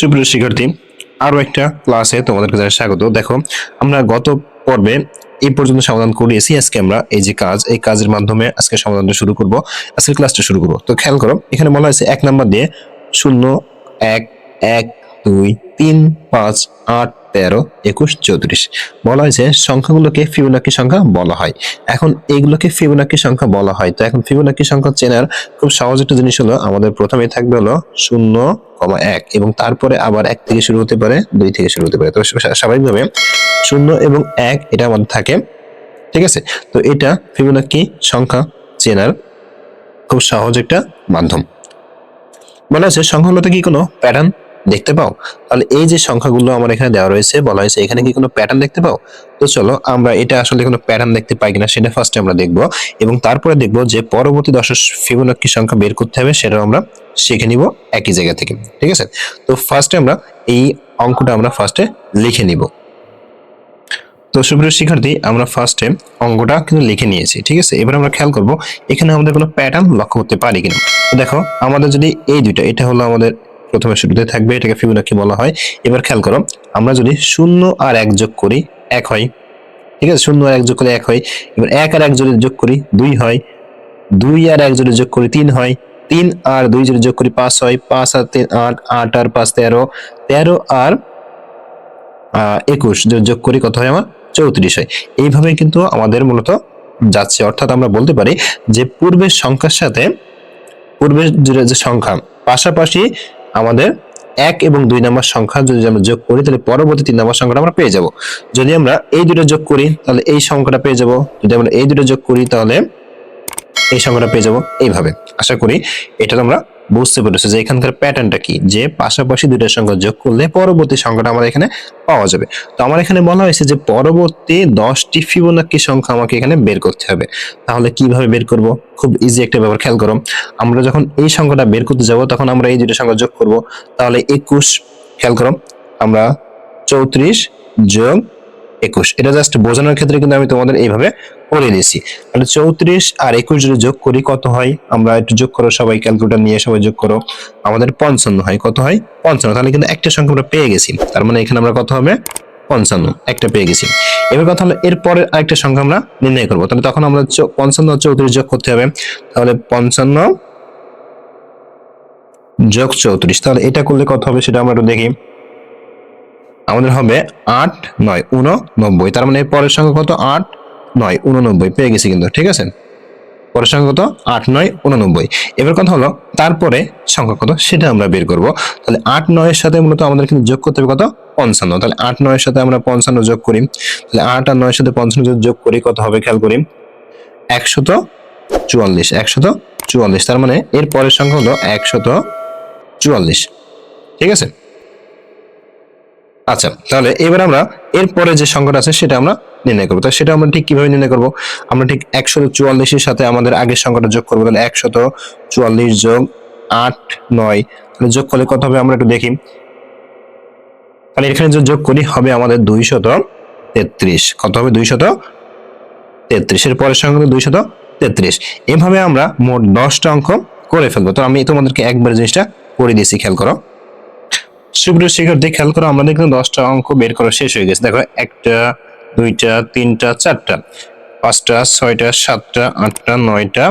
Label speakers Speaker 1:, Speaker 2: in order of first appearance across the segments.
Speaker 1: সুপ্রিয় শিক্ষার্থী আরও একটা ক্লাসে তোমাদেরকে স্বাগত দেখো আমরা গত পর্বে এই পর্যন্ত সমাধান করিয়েছি আজকে আমরা এই যে কাজ এই কাজের মাধ্যমে আজকে সমাধানটা শুরু করব আজকে ক্লাসটা শুরু করব তো খেয়াল করো এখানে বলা হয়েছে এক নাম্বার দিয়ে শূন্য এক এক দুই তিন পাঁচ আট তেরো একুশ চৌত্রিশ বলা হয়েছে সংখ্যাগুলোকে ফিবোনাকি সংখ্যা বলা হয় এখন এইগুলোকে ফিবোনাকি সংখ্যা বলা হয় তো এখন ফিবোনাকি সংখ্যা চেনার খুব সহজ একটা জিনিস হলো আমাদের প্রথমে থাকবে হলো শূন্য কমা এক এবং তারপরে আবার এক থেকে শুরু হতে পারে দুই থেকে শুরু হতে পারে তো স্বাভাবিকভাবে শূন্য এবং এক এটা আমাদের থাকে ঠিক আছে তো এটা ফিবোনাকি সংখ্যা চেনার খুব সহজ একটা মাধ্যম মনে আছে সংখ্যাগুলোতে কি কোনো প্যাটার্ন দেখতে পাও তাহলে এই যে সংখ্যাগুলো আমার এখানে দেওয়া রয়েছে বলা হয়েছে এখানে কি কোনো প্যাটার্ন দেখতে পাও তো চলো আমরা এটা আসলে কোনো প্যাটার্ন দেখতে পাই কিনা সেটা ফার্স্টে আমরা দেখব এবং তারপরে দেখব যে পরবর্তী দশ ফিবোনাক্কি সংখ্যা বের করতে হবে সেটা আমরা শিখে নিব একই জায়গা থেকে ঠিক আছে তো ফার্স্টে আমরা এই অঙ্কটা আমরা ফার্স্টে লিখে নিব তো সুপ্রিয় শিক্ষার্থী আমরা ফার্স্টে অঙ্কটা কিন্তু লিখে নিয়েছি ঠিক আছে এবার আমরা খেয়াল করব এখানে আমাদের কোনো প্যাটার্ন লক্ষ্য করতে পারি কিনা দেখো আমাদের যদি এই দুইটা এটা হলো আমাদের প্রথমে শুরুতে থাকবে এটাকে ফিবোনাকি বলা হয় এবার খেয়াল করো আমরা যদি শূন্য আর এক যোগ করি এক হয় ঠিক আছে শূন্য আর এক যোগ করে এক হয় এবার এক আর এক যদি যোগ করি দুই হয় দুই আর এক যদি যোগ করি তিন হয় তিন আর দুই যদি যোগ করি পাঁচ হয় পাঁচ আর তিন আট আট আর পাঁচ তেরো তেরো আর একুশ যদি যোগ করি কত হয় আমার চৌত্রিশ হয় এইভাবে কিন্তু আমাদের মূলত যাচ্ছে অর্থাৎ আমরা বলতে পারি যে পূর্বের সংখ্যার সাথে পূর্বের যে সংখ্যা পাশাপাশি আমাদের এক এবং দুই নাম্বার সংখ্যা যদি আমরা যোগ করি তাহলে পরবর্তী তিন নম্বর সংখ্যাটা আমরা পেয়ে যাব যদি আমরা এই দুটো যোগ করি তাহলে এই সংখ্যাটা পেয়ে যাব যদি আমরা এই দুটো যোগ করি তাহলে এই সংখ্যাটা পেয়ে যাব এইভাবে আশা করি এটা আমরা বুঝতে পেরেছো যে এখানকার প্যাটার্নটা কি যে পাশাপাশি দুইটা সংখ্যা যোগ করলে পরবর্তী সংখ্যাটা আমার এখানে পাওয়া যাবে তো আমার এখানে বলা হয়েছে যে পরবর্তী দশটি ফিবোনাক্কি সংখ্যা আমাকে এখানে বের করতে হবে তাহলে কিভাবে বের করব খুব ইজি একটা ব্যাপার খেয়াল করো আমরা যখন এই সংখ্যাটা বের করতে যাব তখন আমরা এই দুটো সংখ্যা যোগ করব তাহলে একুশ খেয়াল করো আমরা চৌত্রিশ যোগ একুশ এটা জাস্ট বোঝানোর ক্ষেত্রে কিন্তু আমি তোমাদের এইভাবে করে দিয়েছি তাহলে চৌত্রিশ আর একুশ যদি যোগ করি কত হয় আমরা একটু যোগ করো সবাই ক্যালকুলেটার নিয়ে সবাই যোগ করো আমাদের পঞ্চান্ন হয় কত হয় পঞ্চান্ন তাহলে কিন্তু একটা সংখ্যা আমরা পেয়ে গেছি তার মানে এখানে আমরা কত হবে পঞ্চান্ন একটা পেয়ে গেছি এবার কথা হলো এরপরে আরেকটা সংখ্যা আমরা নির্ণয় করবো তাহলে তখন আমরা পঞ্চান্ন চৌত্রিশ যোগ করতে হবে তাহলে পঞ্চান্ন যোগ চৌত্রিশ তাহলে এটা করলে কত হবে সেটা আমরা একটু দেখি আমাদের হবে আট নয় উননব্বই তার মানে পরের সংখ্যা কত আট নয় উননব্বই পেয়ে গেছি কিন্তু ঠিক আছে পরের সংখ্যা কত আট নয় উননব্বই এবার কথা হলো তারপরে সংখ্যা কত সেটা আমরা বের করব তাহলে আট নয়ের সাথে মূলত আমাদের কিন্তু যোগ করতে হবে কত পঞ্চান্ন তাহলে আট নয়ের সাথে আমরা পঞ্চান্ন যোগ করি তাহলে আট আর নয়ের সাথে পঞ্চান্ন যদি যোগ করি কত হবে খেয়াল করি একশত চুয়াল্লিশ একশত চুয়াল্লিশ তার মানে এর পরের সংখ্যা হলো একশত চুয়াল্লিশ ঠিক আছে আচ্ছা তাহলে এবার আমরা এরপরে যে সংখ্যাটা আছে সেটা আমরা নির্ণয় করবো তাহলে সেটা আমরা ঠিক কিভাবে নির্ণয় করবো আমরা ঠিক একশো চুয়াল্লিশের সাথে আমাদের আগের সংখ্যাটা যোগ করবো তাহলে একশত চুয়াল্লিশ যোগ আট নয় তাহলে যোগ করলে কত হবে আমরা একটু দেখি তাহলে এখানে যে যোগ করি হবে আমাদের দুইশত তেত্রিশ কত হবে দুইশত তেত্রিশের পরের সংখ্যা দুইশত তেত্রিশ এভাবে আমরা মোট দশটা অঙ্ক করে ফেলবো তো আমি তোমাদেরকে একবার জিনিসটা করে দিয়েছি খেয়াল করো সুপ্রিয় শিক্ষার্থী খেয়াল করো আমাদের কিন্তু দশটা অঙ্ক বের করা শেষ হয়ে গেছে দেখো একটা দুইটা তিনটা চারটা পাঁচটা ছয়টা সাতটা আটটা নয়টা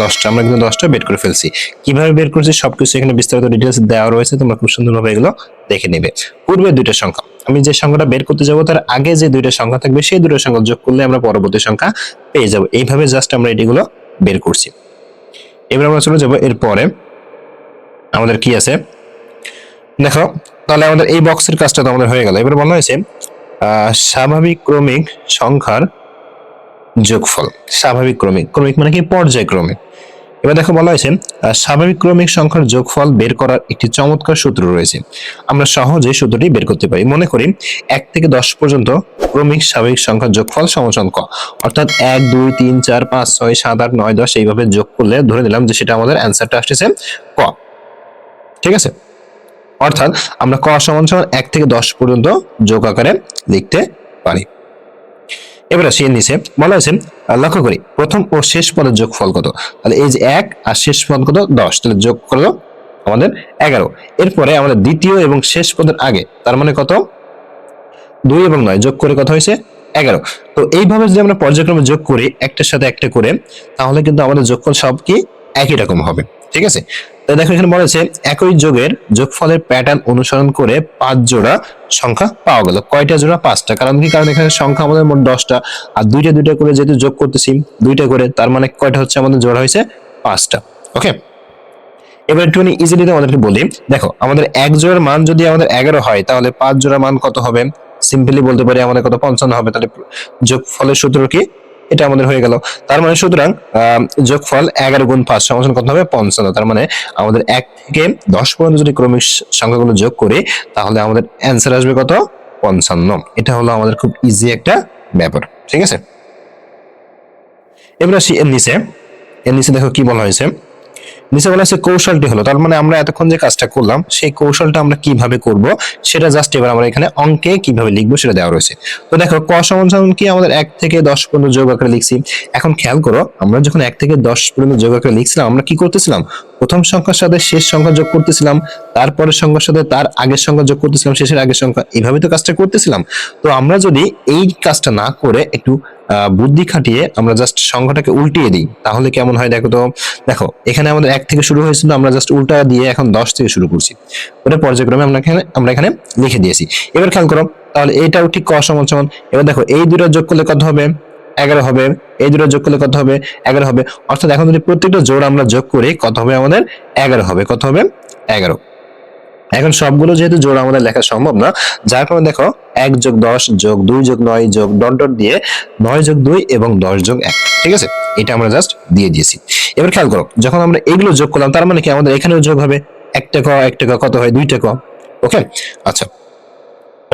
Speaker 1: দশটা আমরা কিন্তু দশটা বের করে ফেলছি কিভাবে বের করছি সবকিছু এখানে বিস্তারিত ডিটেলস দেওয়া রয়েছে তোমরা খুব সুন্দরভাবে এগুলো দেখে নেবে পূর্বে দুইটা সংখ্যা আমি যে সংখ্যাটা বের করতে যাব তার আগে যে দুইটা সংখ্যা থাকবে সেই দুটো সংখ্যা যোগ করলে আমরা পরবর্তী সংখ্যা পেয়ে যাব এইভাবে জাস্ট আমরা এটিগুলো বের করছি এবার আমরা চলে যাবো এরপরে আমাদের কি আছে দেখো তাহলে আমাদের এই বক্সের কাজটা তো আমাদের হয়ে গেল এবার বলা হয়েছে স্বাভাবিক ক্রমিক সংখ্যার যোগফল স্বাভাবিক ক্রমিক ক্রমিক মানে কি পর্যায়ক্রমিক এবার দেখো বলা হয়েছে স্বাভাবিক ক্রমিক সংখ্যার যোগফল বের করার একটি চমৎকার সূত্র রয়েছে আমরা সহজে সূত্রটি বের করতে পারি মনে করি এক থেকে দশ পর্যন্ত ক্রমিক স্বাভাবিক সংখ্যার যোগফল ক অর্থাৎ এক দুই তিন চার পাঁচ ছয় সাত আট নয় দশ এইভাবে যোগ করলে ধরে নিলাম যে সেটা আমাদের অ্যান্সারটা আসতেছে ক ঠিক আছে অর্থাৎ আমরা ক সমান সমান এক থেকে দশ পর্যন্ত যোগ আকারে লিখতে পারি এবার আসি এর নিচে বলা হয়েছে লক্ষ্য করি প্রথম ও শেষ পদের যোগফল কত তাহলে এই যে এক আর শেষ পদ কত দশ তাহলে যোগ করলো আমাদের এগারো এরপরে আমাদের দ্বিতীয় এবং শেষ পদের আগে তার মানে কত দুই এবং নয় যোগ করে কত হয়েছে এগারো তো এইভাবে যদি আমরা পর্যায়ক্রমে যোগ করি একটার সাথে একটা করে তাহলে কিন্তু আমাদের যোগফল সব কি একই রকম হবে ঠিক আছে তাই দেখো এখানে বলেছে একই যোগের যোগফলের প্যাটার্ন অনুসরণ করে পাঁচ জোড়া সংখ্যা পাওয়া গেল কয়টা জোড়া পাঁচটা কারণ কি কারণ এখানে সংখ্যা আমাদের মোট দশটা আর দুইটা দুইটা করে যেহেতু যোগ করতেছি দুইটা করে তার মানে কয়টা হচ্ছে আমাদের জোড়া হয়েছে পাঁচটা ওকে এবার একটুখানি ইজিলি তোমাদেরকে বলি দেখো আমাদের এক জোড়ার মান যদি আমাদের এগারো হয় তাহলে পাঁচ জোড়ার মান কত হবে সিম্পলি বলতে পারি আমাদের কত পঞ্চান্ন হবে তাহলে যোগফলের সূত্র কি এটা আমাদের হয়ে গেল তার মানে সুতরাং যোগফল এগারো গুণ পাঁচ সমাধান কত হবে পঞ্চান্ন তার মানে আমাদের এক থেকে দশ পর্যন্ত যদি ক্রমিক সংখ্যাগুলো যোগ করি তাহলে আমাদের অ্যান্সার আসবে কত পঞ্চান্ন এটা হলো আমাদের খুব ইজি একটা ব্যাপার ঠিক আছে এবার আসি এর নিচে এর নিচে দেখো কি বলা হয়েছে নিচে বলা হচ্ছে কৌশলটি হলো তার মানে আমরা এতক্ষণ যে কাজটা করলাম সেই কৌশলটা আমরা কিভাবে করব সেটা জাস্ট এবার আমরা এখানে অঙ্কে কিভাবে লিখবো সেটা দেওয়া রয়েছে তো দেখো ক সমান সমান কি আমাদের এক থেকে দশ পর্যন্ত যোগ আকারে লিখছি এখন খেয়াল করো আমরা যখন এক থেকে দশ পর্যন্ত যোগ আকারে লিখছিলাম আমরা কি করতেছিলাম প্রথম সংখ্যার সাথে শেষ সংখ্যা যোগ করতেছিলাম তারপরের সংখ্যার সাথে তার আগের সংখ্যা যোগ করতেছিলাম শেষের আগের সংখ্যা এইভাবে তো কাজটা করতেছিলাম তো আমরা যদি এই কাজটা না করে একটু বুদ্ধি খাটিয়ে আমরা জাস্ট সংখ্যাটাকে উল্টিয়ে দিই তাহলে কেমন হয় দেখো তো দেখো এখানে আমাদের এক থেকে শুরু হয়েছিল আমরা জাস্ট উল্টা দিয়ে এখন দশ থেকে শুরু করছি ওটা পর্যায়ক্রমে আমরা এখানে আমরা এখানে লিখে দিয়েছি এবার খেয়াল করো তাহলে এটাও ঠিক ক সমান এবার দেখো এই দুটো যোগ করলে কত হবে এগারো হবে এই দুটো যোগ করলে কত হবে এগারো হবে অর্থাৎ এখন যদি প্রত্যেকটা জোড় আমরা যোগ করি কত হবে আমাদের এগারো হবে কত হবে এগারো এখন সবগুলো যেহেতু জোড় আমাদের লেখা সম্ভব না যার কারণে দেখো এক যোগ দশ যোগ দুই যোগ নয় যোগ ডট ডট দিয়ে নয় যোগ দুই এবং দশ যোগ এক ঠিক আছে এটা আমরা জাস্ট দিয়ে দিয়েছি এবার খেয়াল করো যখন আমরা এগুলো যোগ করলাম তার মানে কি আমাদের এখানেও যোগ হবে একটা ক একটা ক কত হয় দুইটা ক ওকে আচ্ছা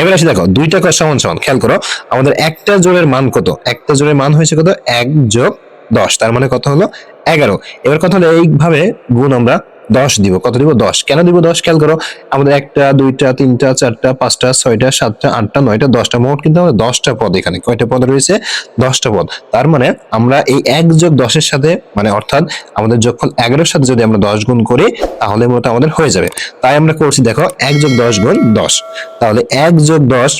Speaker 1: এবার আসি দেখো দুইটা ক সমান সমান খেয়াল করো আমাদের একটা জোড়ের মান কত একটা জোড়ের মান হয়েছে কত এক যোগ দশ তার মানে কত হলো এগারো এবার কথা হলো এইভাবে গুণ আমরা দশ দিব কত দিব দশ কেন দিব দশ খেয়াল করো আমাদের একটা দুইটা তিনটা চারটা পাঁচটা ছয়টা সাতটা আটটা নয়টা দশটা মোট কিন্তু আমাদের দশটা পদ এখানে কয়টা পদ রয়েছে দশটা পদ তার মানে আমরা এই এক যোগ দশের সাথে মানে অর্থাৎ আমাদের যোগফল এগারোর সাথে যদি আমরা দশ গুণ করি তাহলে মূলত আমাদের হয়ে যাবে তাই আমরা করছি দেখো এক যোগ দশ গুণ দশ তাহলে এক যোগ দশ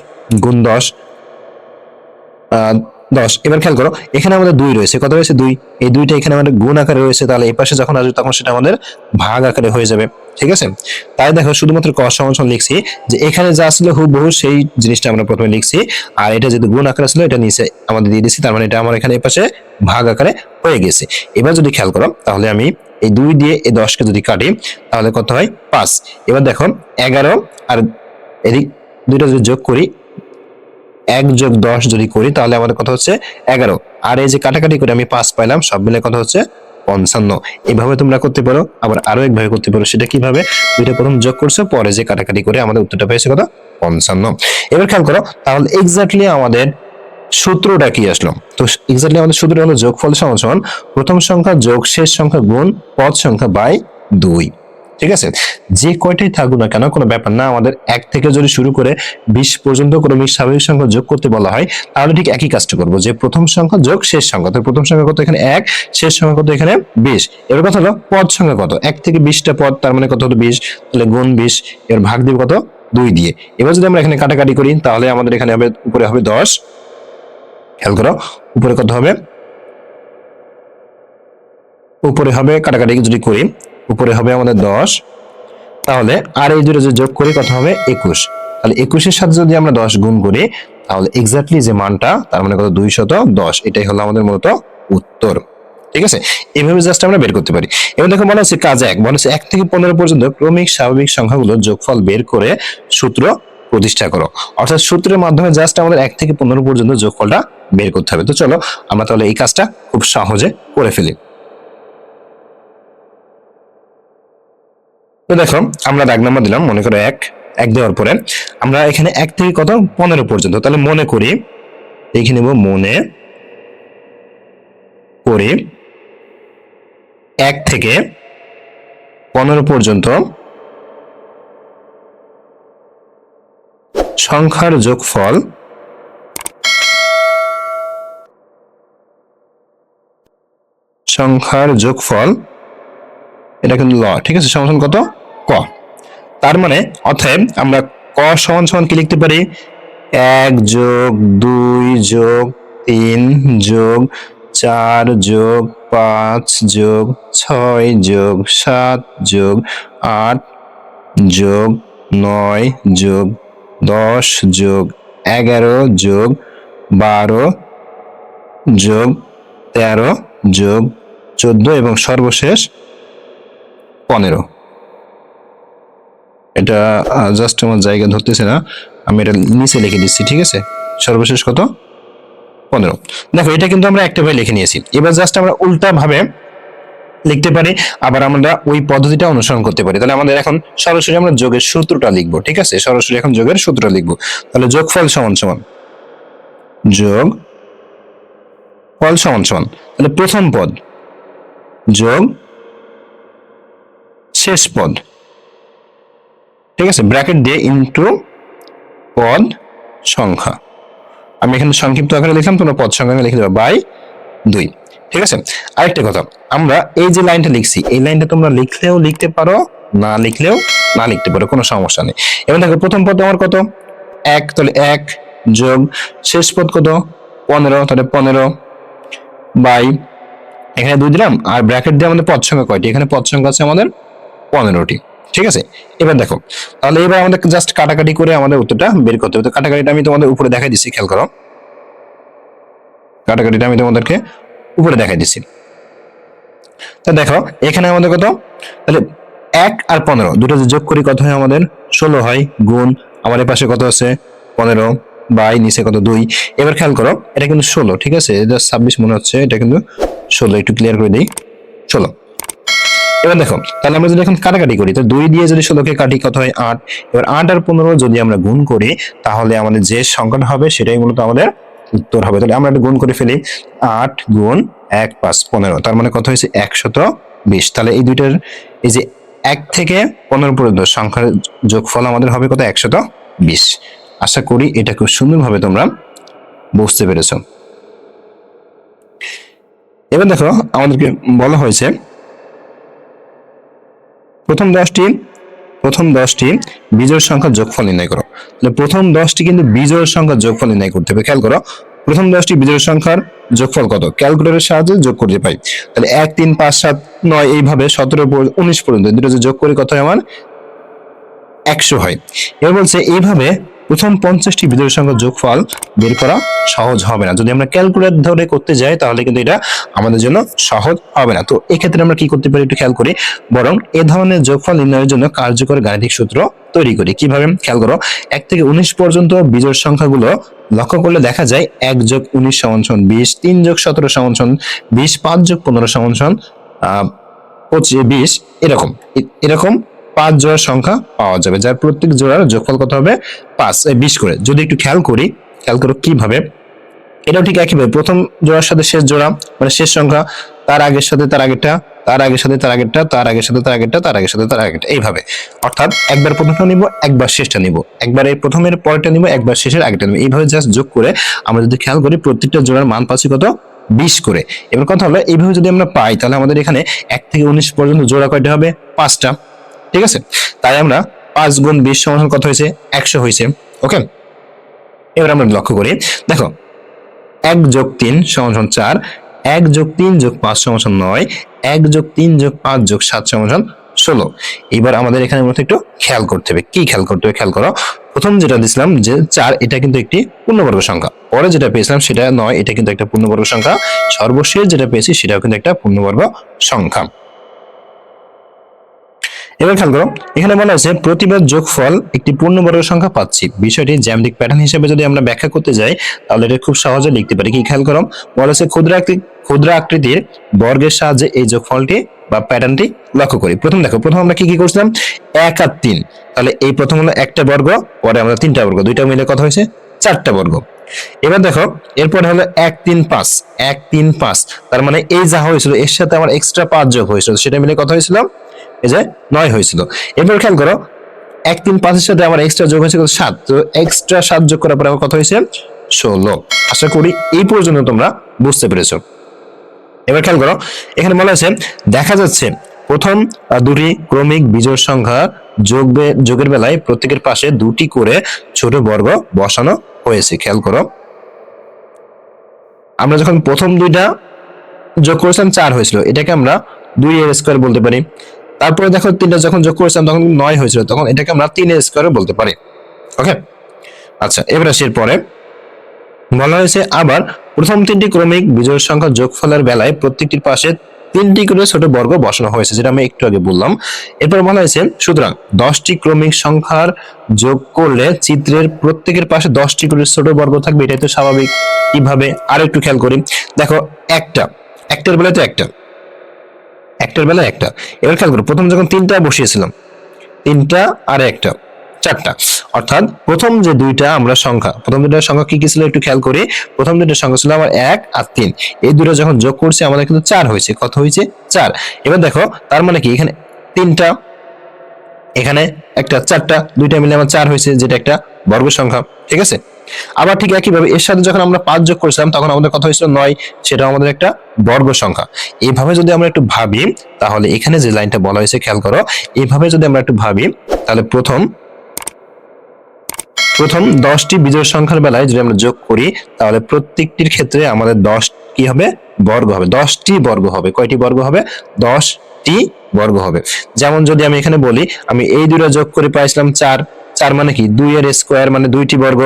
Speaker 1: গুণ দশ দশ এবার খেয়াল করো এখানে আমাদের দুই রয়েছে কত রয়েছে দুই এই দুইটা এখানে আমাদের গুণ আকারে রয়েছে তাহলে এই পাশে যখন আসবে তখন সেটা আমাদের ভাগ আকারে হয়ে যাবে ঠিক আছে তাই দেখো শুধুমাত্র ক সমান লিখছি যে এখানে যা ছিল হুবহু সেই জিনিসটা আমরা প্রথমে লিখছি আর এটা যেহেতু গুণ আকারে ছিল এটা নিচে আমাদের দিয়ে দিচ্ছি তার মানে এটা আমার এখানে পাশে ভাগ আকারে হয়ে গেছে এবার যদি খেয়াল করো তাহলে আমি এই দুই দিয়ে এই দশকে যদি কাটি তাহলে কত হয় পাঁচ এবার দেখো এগারো আর এদিক দুইটা যদি যোগ করি এক যোগ দশ যদি করি তাহলে আমাদের কথা হচ্ছে এগারো আর এই যে কাটাকাটি করে আমি পাঁচ পাইলাম সব মিলে কথা হচ্ছে পঞ্চান্ন এভাবে তোমরা করতে পারো আবার আরো একভাবে করতে পারো সেটা কিভাবে দুইটা প্রথম যোগ করছো পরে যে কাটাকাটি করে আমাদের উত্তরটা পেয়েছে কত পঞ্চান্ন এবার খেয়াল করো তাহলে এক্স্যাক্টলি আমাদের সূত্রটা কি আসলো তো এক্স্যাক্টলি আমাদের সূত্রটা হলো যোগফল সমান প্রথম সংখ্যা যোগ শেষ সংখ্যা গুণ পদ সংখ্যা বাই দুই ঠিক আছে যে কয়টাই থাকুক না কেন কোনো ব্যাপার না আমাদের এক থেকে যদি শুরু করে বিশ পর্যন্ত কোনো স্বাভাবিক সংখ্যা যোগ করতে বলা হয় তাহলে ঠিক একই কাজটা করবো যে প্রথম সংখ্যা যোগ শেষ সংখ্যা তো প্রথম সংখ্যা কত এখানে এক শেষ সংখ্যা কত এখানে বিশ এবার কথা হলো পদ সংখ্যা কত এক থেকে বিশটা পদ তার মানে কত হলো বিশ তাহলে গুণ বিশ এর ভাগ দিব কত দুই দিয়ে এবার যদি আমরা এখানে কাটাকাটি করি তাহলে আমাদের এখানে হবে উপরে হবে দশ খেয়াল করো উপরে কত হবে উপরে হবে কাটাকাটি যদি করি উপরে হবে আমাদের দশ তাহলে আর এই দুটো যে যোগ করি কত হবে একুশ তাহলে একুশের সাথে যদি আমরা দশ গুণ করি তাহলে এক্স্যাক্টলি যে মানটা তার মানে কত দুইশত দশ এটাই হলো আমাদের মূলত উত্তর ঠিক আছে এইভাবে জাস্ট আমরা বের করতে পারি এবার দেখো মনে হচ্ছে কাজ এক মনে হচ্ছে এক থেকে পনেরো পর্যন্ত ক্রমিক স্বাভাবিক সংখ্যাগুলো যোগফল বের করে সূত্র প্রতিষ্ঠা করো অর্থাৎ সূত্রের মাধ্যমে জাস্ট আমাদের এক থেকে পনেরো পর্যন্ত যোগফলটা বের করতে হবে তো চলো আমরা তাহলে এই কাজটা খুব সহজে করে ফেলি তো দেখো আমরা দাগ নাম্বার দিলাম মনে করো এক এক দেওয়ার পরে আমরা এখানে এক থেকে কত পনেরো পর্যন্ত তাহলে মনে করি লিখে নেব মনে করি এক থেকে পনেরো পর্যন্ত সংখ্যার যোগফল সংখ্যার যোগফল এটা কিন্তু ল ঠিক আছে সমান কত ক তার মানে অতএব আমরা ক সমান সমান কি লিখতে পারি এক যোগ দুই যোগ তিন যোগ চার যোগ পাঁচ যোগ ছয় যোগ সাত যোগ আট যোগ নয় যোগ দশ যোগ এগারো যোগ বারো যোগ তেরো যোগ চোদ্দ এবং সর্বশেষ পনেরো এটা জাস্ট আমার জায়গা ধরতেছে না আমি এটা নিচে লিখে দিচ্ছি ঠিক আছে সর্বশেষ কত পনেরো দেখো এটা কিন্তু আমরা একটাভাবে লিখে নিয়েছি এবার জাস্ট আমরা উল্টাভাবে লিখতে পারি আবার আমরা ওই পদ্ধতিটা অনুসরণ করতে পারি তাহলে আমাদের এখন সরাসরি আমরা যোগের সূত্রটা লিখবো ঠিক আছে সরাসরি এখন যোগের সূত্রটা লিখবো তাহলে যোগফল সমান সমান যোগ ফল সমান সমান তাহলে প্রথম পদ যোগ শেষ পদ ঠিক আছে ব্র্যাকেট দিয়ে ইন্টু পদ সংখ্যা আমি এখানে সংক্ষিপ্ত আকারে লিখলাম তোমরা পদ সংখ্যা লিখে দেবে বাই দুই ঠিক আছে আরেকটা কথা আমরা এই যে লাইনটা লিখছি এই লাইনটা তোমরা লিখলেও লিখতে পারো না লিখলেও না লিখতে পারো কোনো সমস্যা নেই এবার দেখো প্রথম পদ আমার কত এক তাহলে এক যোগ শেষ পদ কত পনেরো তাহলে পনেরো বাই এখানে দুই দিলাম আর ব্র্যাকেট দিয়ে আমাদের পদ সংখ্যা কয়টি এখানে পদ সংখ্যা আছে আমাদের পনেরোটি ঠিক আছে এবার দেখো তাহলে এবার আমাদের জাস্ট কাটাকাটি করে আমাদের উত্তরটা বের করতে হবে তো কাটাকাটিটা আমি তোমাদের উপরে দেখাই দিচ্ছি খেয়াল করো কাটাকাটিটা আমি তোমাদেরকে উপরে দেখাই দিচ্ছি তা দেখো এখানে আমাদের কত তাহলে এক আর পনেরো দুটো যোগ করি কত হয় আমাদের ষোলো হয় গুণ আমার পাশে কত আছে পনেরো বাই নিচে কত দুই এবার খেয়াল করো এটা কিন্তু ষোলো ঠিক আছে এটা ছাব্বিশ মনে হচ্ছে এটা কিন্তু ষোলো একটু ক্লিয়ার করে দিই ষোলো এবার দেখো তাহলে আমরা যদি এখন কাটাকাটি করি তো দুই দিয়ে যদি ষোলোকে কাটি কত হয় আট এবার আট আর পনেরো যদি আমরা গুণ করি তাহলে আমাদের যে সংখ্যাটা হবে সেটাই মূলত আমাদের উত্তর হবে তাহলে আমরা একটা গুণ করে ফেলি আট গুণ এক পাঁচ পনেরো তার মানে কত হয়েছে একশত বিশ তাহলে এই দুইটার এই যে এক থেকে পনেরো পর্যন্ত সংখ্যার যোগফল আমাদের হবে কত একশত বিশ আশা করি এটা খুব সুন্দরভাবে তোমরা বুঝতে পেরেছ এবার দেখো আমাদেরকে বলা হয়েছে প্রথম দশটি প্রথম দশটি বিজয়ের সংখ্যা যোগফল নির্ণয় করো তাহলে প্রথম দশটি কিন্তু বিজয়ের সংখ্যা যোগফল নির্ণয় করতে হবে খেয়াল করো প্রথম দশটি বিজয়ের সংখ্যার যোগফল কত ক্যালকুলেটরের সাহায্যে যোগ করতে পাই তাহলে এক তিন পাঁচ সাত নয় এইভাবে সতেরো উনিশ পর্যন্ত দুটো যোগ করি কত হয় আমার একশো হয় এবার বলছে এইভাবে প্রথম পঞ্চাশটি বিজয়ের সংখ্যা যোগফল বের করা সহজ হবে না যদি আমরা ক্যালকুলেট ধরে করতে যাই তাহলে কিন্তু এটা আমাদের জন্য সহজ হবে না তো এক্ষেত্রে আমরা কি করতে পারি একটু খেয়াল করি বরং এ ধরনের যোগফল নির্ণয়ের জন্য কার্যকর গাণিতিক সূত্র তৈরি করি কিভাবে খেয়াল করো এক থেকে উনিশ পর্যন্ত বিজয়ের সংখ্যাগুলো লক্ষ্য করলে দেখা যায় এক যোগ উনিশ সমান বিশ তিন যোগ সতেরো সমান বিশ পাঁচ যোগ পনেরো সমান পঁচিশ বিশ এরকম এরকম পাঁচ জোড়ার সংখ্যা পাওয়া যাবে যার প্রত্যেক জোড়ার যোগফল কত হবে পাঁচ বিশ করে যদি একটু খেয়াল করি খেয়াল করো কিভাবে এটাও ঠিক একইভাবে প্রথম জোড়ার সাথে শেষ জোড়া মানে শেষ সংখ্যা তার আগের সাথে তার আগেরটা তার আগের সাথে তার আগেরটা তার আগের সাথে তার আগেরটা তার আগের সাথে তার আগেরটা এইভাবে অর্থাৎ একবার প্রথমটা নিব একবার শেষটা নিব একবার এই প্রথমের পরেরটা নিব একবার শেষের আগেটা নিব এইভাবে জাস্ট যোগ করে আমরা যদি খেয়াল করি প্রত্যেকটা জোড়ার মান পাচ্ছি কত বিশ করে এবার কথা হলো এইভাবে যদি আমরা পাই তাহলে আমাদের এখানে এক থেকে উনিশ পর্যন্ত জোড়া কয়টা হবে পাঁচটা ঠিক আছে তাই আমরা পাঁচ গুণ বিশ সমাধান কত হয়েছে একশো হয়েছে ওকে এবার আমরা লক্ষ্য করি দেখো এক যোগ তিন সমাধান চার এক যোগ তিন যোগ পাঁচ সমাধান নয় এক যোগ তিন যোগ পাঁচ যোগ সাত সমাধান ষোলো এবার আমাদের এখানে মধ্যে একটু খেয়াল করতে হবে কি খেয়াল করতে হবে খেয়াল করো প্রথম যেটা দিয়েছিলাম যে চার এটা কিন্তু একটি পূর্ণবর্গ সংখ্যা পরে যেটা পেয়েছিলাম সেটা নয় এটা কিন্তু একটা পূর্ণবর্গ সংখ্যা সর্বশেষ যেটা পেয়েছি সেটাও কিন্তু একটা পূর্ণবর্গ সংখ্যা এবার খেয়াল করো এখানে বলা হয়েছে প্রতিবার যোগফল একটি পূর্ণবর্গ সংখ্যা পাচ্ছি বিষয়টি জ্যামিতিক প্যাটার্ন হিসেবে যদি আমরা ব্যাখ্যা করতে যাই তাহলে এটা খুব সহজে লিখতে পারি কি খেয়াল করো বলা হয়েছে ক্ষুদ্রাকৃতি ক্ষুদ্র আকৃতির বর্গের সাহায্যে এই যোগফলটি বা প্যাটার্নটি লক্ষ্য করি প্রথম দেখো প্রথম আমরা কি কি করছিলাম এক আর তিন তাহলে এই প্রথম হলো একটা বর্গ পরে আমরা তিনটা বর্গ দুইটা মিলে কত হয়েছে চারটা বর্গ এবার দেখো এরপর হলো এক তিন পাঁচ এক তিন পাঁচ তার মানে এই যা হয়েছিল এর সাথে আমার এক্সট্রা পাঁচ যোগ হয়েছিল সেটা মিলে কত হয়েছিল এই যে নয় হয়েছিল এবার খেয়াল করো এক তিন পাঁচের সাথে আমার এক্সট্রা যোগ হয়েছে সাত তো এক্সট্রা সাত যোগ করার পরে আমার কথা হয়েছে ষোলো আশা করি এই পর্যন্ত তোমরা বুঝতে পেরেছ এবার খেয়াল করো এখানে বলা হয়েছে দেখা যাচ্ছে প্রথম দুটি ক্রমিক বিজয় সংখ্যা যোগবে যোগের বেলায় প্রত্যেকের পাশে দুটি করে ছোট বর্গ বসানো হয়েছে খেয়াল করো আমরা যখন প্রথম দুইটা যোগ করেছিলাম চার হয়েছিল এটাকে আমরা দুই এর স্কোয়ার বলতে পারি তারপরে দেখো তিনটা যখন যোগ করেছিলাম তখন নয় হয়েছিল তখন এটাকে আমরা তিন স্কোয়ারে বলতে পারি ওকে আচ্ছা এবার আসি পরে বলা হয়েছে আবার প্রথম তিনটি ক্রমিক বিজয়ের সংখ্যা যোগফলের বেলায় প্রত্যেকটির পাশে তিনটি করে ছোট বর্গ বসানো হয়েছে যেটা আমি একটু আগে বললাম এরপর বলা হয়েছে সুতরাং দশটি ক্রমিক সংখ্যার যোগ করলে চিত্রের প্রত্যেকের পাশে দশটি করে ছোট বর্গ থাকবে এটাই তো স্বাভাবিক কিভাবে আর একটু খেয়াল করি দেখো একটা একটার বেলায় তো একটা একটার বেলা একটা এবার খেয়াল করো প্রথম যখন তিনটা বসিয়েছিলাম তিনটা আর একটা চারটা অর্থাৎ প্রথম যে দুইটা আমরা সংখ্যা প্রথম দুইটার সংখ্যা কি কি ছিল একটু খেয়াল করি প্রথম দুইটার সংখ্যা ছিল আমার এক আর তিন এই দুটো যখন যোগ করছি আমাদের কিন্তু চার হয়েছে কত হয়েছে চার এবার দেখো তার মানে কি এখানে তিনটা এখানে একটা চারটা দুইটা মিলে আমার চার হয়েছে যেটা একটা বর্গ সংখ্যা ঠিক আছে আবার ঠিক একইভাবে এর সাথে যখন আমরা পাঁচ যোগ করেছিলাম তখন আমাদের কথা হয়েছিল নয় সেটা আমাদের একটা বর্গ সংখ্যা এভাবে যদি আমরা একটু ভাবি তাহলে এখানে যে লাইনটা বলা হয়েছে খেয়াল করো এভাবে যদি আমরা একটু ভাবি তাহলে প্রথম প্রথম দশটি বিজয় সংখ্যার বেলায় যদি আমরা যোগ করি তাহলে প্রত্যেকটির ক্ষেত্রে আমাদের দশ কি হবে বর্গ হবে দশটি বর্গ হবে কয়টি বর্গ হবে দশটি বর্গ হবে যেমন যদি আমি এখানে বলি আমি এই দুটো যোগ করে পাইছিলাম চার চার মানে কি দুই এর স্কোয়ার মানে দুইটি বর্গ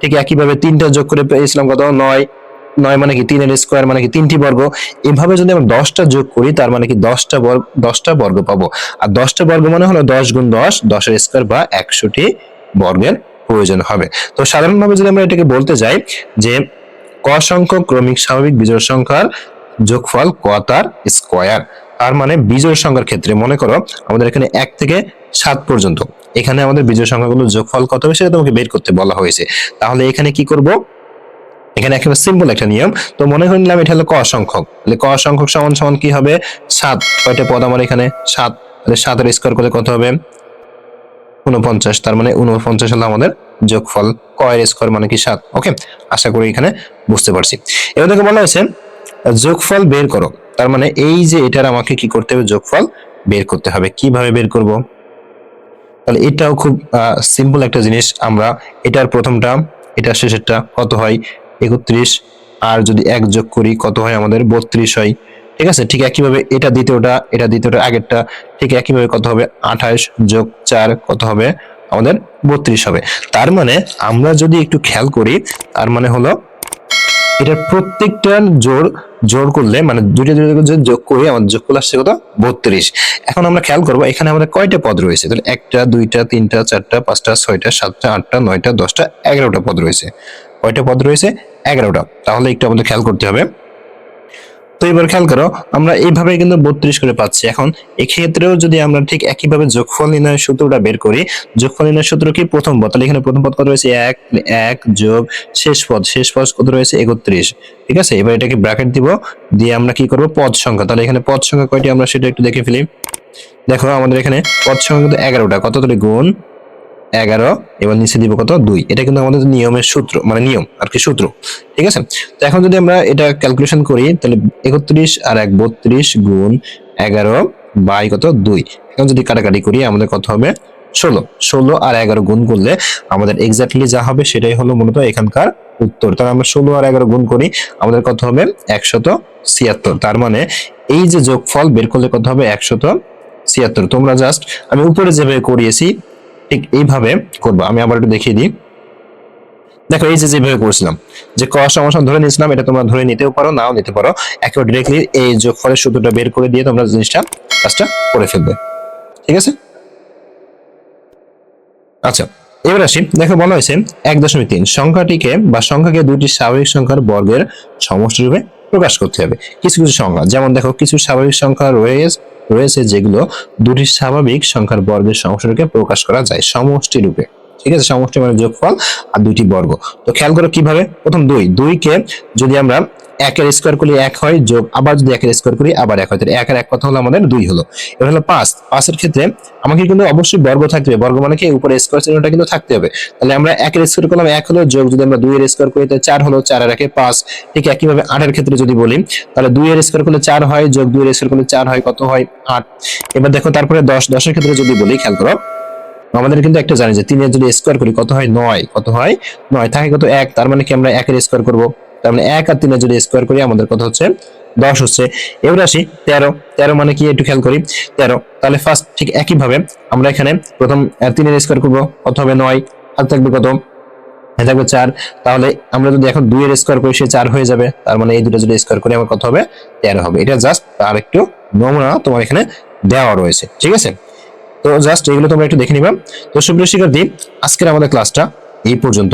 Speaker 1: ঠিক একইভাবে তিনটা যোগ করে পেয়েছিলাম কত নয় নয় মানে কি তিনের স্কোয়ার মানে কি তিনটি বর্গ এভাবে যদি আমরা দশটা যোগ করি তার মানে কি দশটা বর্গ দশটা বর্গ পাবো আর দশটা বর্গ মানে হলো দশ গুণ দশ দশের স্কোয়ার বা একশোটি বর্গের প্রয়োজন হবে তো সাধারণভাবে যদি আমরা এটাকে বলতে যাই যে ক সংখ্যক ক্রমিক স্বাভাবিক বিজোড় সংখ্যার যোগফল ক তার স্কোয়ার আর মানে বিজয় সংখ্যার ক্ষেত্রে মনে করো আমাদের এখানে এক থেকে সাত পর্যন্ত এখানে আমাদের বিজয় সংখ্যাগুলো যোগফল কত হবে সেটা তোমাকে বের করতে বলা হয়েছে তাহলে এখানে কি করব এখানে একেবারে সিম্পল একটা নিয়ম তো মনে করে নিলাম এটা হলো ক সংখ্যক তাহলে ক সংখ্যক সমান সমান কি হবে সাত কয়টা পদ আমার এখানে সাত তাহলে সাতের স্কোয়ার করলে কত হবে উনপঞ্চাশ তার মানে উনপঞ্চাশ হলো আমাদের যোগফল ক এর স্কোয়ার মানে কি সাত ওকে আশা করি এখানে বুঝতে পারছি এবার দেখো বলা হয়েছে যোগফল বের করো তার মানে এই যে এটার আমাকে কি করতে হবে যোগফল বের করতে হবে কিভাবে বের করব তাহলে এটাও খুব সিম্পল একটা জিনিস আমরা এটার প্রথমটা এটার শেষেরটা কত হয় একত্রিশ আর যদি এক যোগ করি কত হয় আমাদের বত্রিশ হয় ঠিক আছে ঠিক একইভাবে এটা দ্বিতীয়টা এটা দ্বিতীয়টা আগেরটা ঠিক একইভাবে কত হবে আঠাশ যোগ চার কত হবে আমাদের বত্রিশ হবে তার মানে আমরা যদি একটু খেয়াল করি তার মানে হলো এটার প্রত্যেকটা জোর জোর করলে মানে দুইটা দুইটা যোগ করে আমাদের যোগ করলে আসছে কত বত্রিশ এখন আমরা খেয়াল করবো এখানে আমাদের কয়টা পদ রয়েছে তাহলে একটা দুইটা তিনটা চারটা পাঁচটা ছয়টা সাতটা আটটা নয়টা দশটা এগারোটা পদ রয়েছে কয়টা পদ রয়েছে এগারোটা তাহলে একটু আমাদের খেয়াল করতে হবে তো এবার খেয়াল করো আমরা এইভাবে কিন্তু বত্রিশ করে পাচ্ছি এখন এক্ষেত্রেও যদি আমরা ঠিক একইভাবে যোগফল নির্ণয়ের সূত্রটা বের করি যোগফল নির্ণয়ের সূত্র কি প্রথম পদ তাহলে এখানে প্রথম পদ কত রয়েছে এক এক যোগ শেষ পদ শেষ পদ কত রয়েছে একত্রিশ ঠিক আছে এবার এটাকে ব্র্যাকেট দিব দিয়ে আমরা কি করব পদ সংখ্যা তাহলে এখানে পদ সংখ্যা কয়টি আমরা সেটা একটু দেখে ফেলি দেখো আমাদের এখানে পদ সংখ্যা কিন্তু এগারোটা কত তাহলে গুণ এগারো এবং নিচে দিব কত দুই এটা কিন্তু আমাদের নিয়মের সূত্র মানে নিয়ম আর কি সূত্র ঠিক আছে তো এখন যদি আমরা এটা ক্যালকুলেশন করি তাহলে একত্রিশ আর এক বত্রিশ গুণ এগারো বাই কত দুই এখন যদি কাটাকাটি করি আমাদের কত হবে ষোলো ষোলো আর এগারো গুণ করলে আমাদের এক্স্যাক্টলি যা হবে সেটাই হলো মূলত এখানকার উত্তর তাহলে আমরা ষোলো আর এগারো গুণ করি আমাদের কত হবে একশত ছিয়াত্তর তার মানে এই যে যোগফল বের করলে কত হবে একশত ছিয়াত্তর তোমরা জাস্ট আমি উপরে যেভাবে করিয়েছি ঠিক এইভাবে করবো আমি আবার একটু দেখিয়ে দিই দেখো এই যে যেভাবে করেছিলাম যে ক সমাসান ধরে নিয়েছিলাম এটা তোমরা ধরে নিতেও পারো নাও নিতে পারো একেবারে ডিরেক্টলি এই যোগফলের সূত্রটা বের করে দিয়ে তোমরা জিনিসটা কাজটা করে ফেলবে ঠিক আছে আচ্ছা এবার আসি দেখো বলা হয়েছে এক দশমিক তিন সংখ্যাটিকে বা সংখ্যাকে দুটি স্বাভাবিক সংখ্যার বর্গের সমষ্টি রূপে প্রকাশ করতে হবে কিছু কিছু সংখ্যা যেমন দেখো কিছু স্বাভাবিক সংখ্যা রয়েছে রয়েছে যেগুলো দুটি স্বাভাবিক সংখ্যার বর্গের সমষ্টিকে প্রকাশ করা যায় সমষ্টি রূপে ঠিক আছে সমষ্টি মানে যোগফল আর দুইটি বর্গ তো খেয়াল করো কিভাবে প্রথম দুই দুইকে যদি আমরা একের স্কোয়ার করলে এক হয় যোগ আবার যদি একের স্কোয়ার করি আবার এক হয় তাহলে একের এক কথা হলো আমাদের দুই হলো এবার হলো পাঁচ পাঁচের ক্ষেত্রে আমাকে কিন্তু অবশ্যই বর্গ থাকতে হবে বর্গ মানে কি উপরে স্কোয়ার চিহ্নটা কিন্তু থাকতে হবে তাহলে আমরা একের স্কোয়ার করলাম এক হলো যোগ যদি আমরা দুইয়ের স্কোয়ার করি তাহলে চার হলো চার আর একে পাঁচ ঠিক একইভাবে আটের ক্ষেত্রে যদি বলি তাহলে দুইয়ের স্কোয়ার করলে চার হয় যোগ দুইয়ের স্কোয়ার করলে চার হয় কত হয় আট এবার দেখো তারপরে দশ দশের ক্ষেত্রে যদি বলি খেয়াল করো আমাদের কিন্তু একটা জানি যে তিনের যদি স্কোয়ার করি কত হয় নয় কত হয় নয় থাকে কত এক তার মানে কি আমরা একের স্কোয়ার করবো তার মানে এক আর তিনে যদি স্কোয়ার করি আমাদের কত হচ্ছে দশ হচ্ছে এবার আসি তেরো তেরো মানে কি একটু খেয়াল করি তেরো তাহলে ফার্স্ট ঠিক একইভাবে আমরা এখানে প্রথম তিনের স্কোয়ার করবো কত হবে নয় আর থাকবে কত থাকবে চার তাহলে আমরা যদি এখন দুইয়ের স্কোয়ার করি সে চার হয়ে যাবে তার মানে এই দুটো যদি স্কোয়ার করি আমার কত হবে তেরো হবে এটা জাস্ট আর একটু নমুনা তোমার এখানে দেওয়া রয়েছে ঠিক আছে তো জাস্ট এগুলো তোমরা একটু দেখে নিবা তো সুপ্রিয় শিক্ষার্থী আজকের আমাদের ক্লাসটা এই পর্যন্ত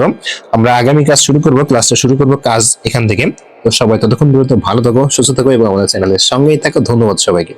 Speaker 1: আমরা আগামী কাজ শুরু করব ক্লাসটা শুরু করব কাজ এখান থেকে তো সবাই ততক্ষণ পর্যন্ত ভালো থাকো সুস্থ থাকো এবং আমাদের চ্যানেলের সঙ্গেই থাকো ধন্যবাদ সবাইকে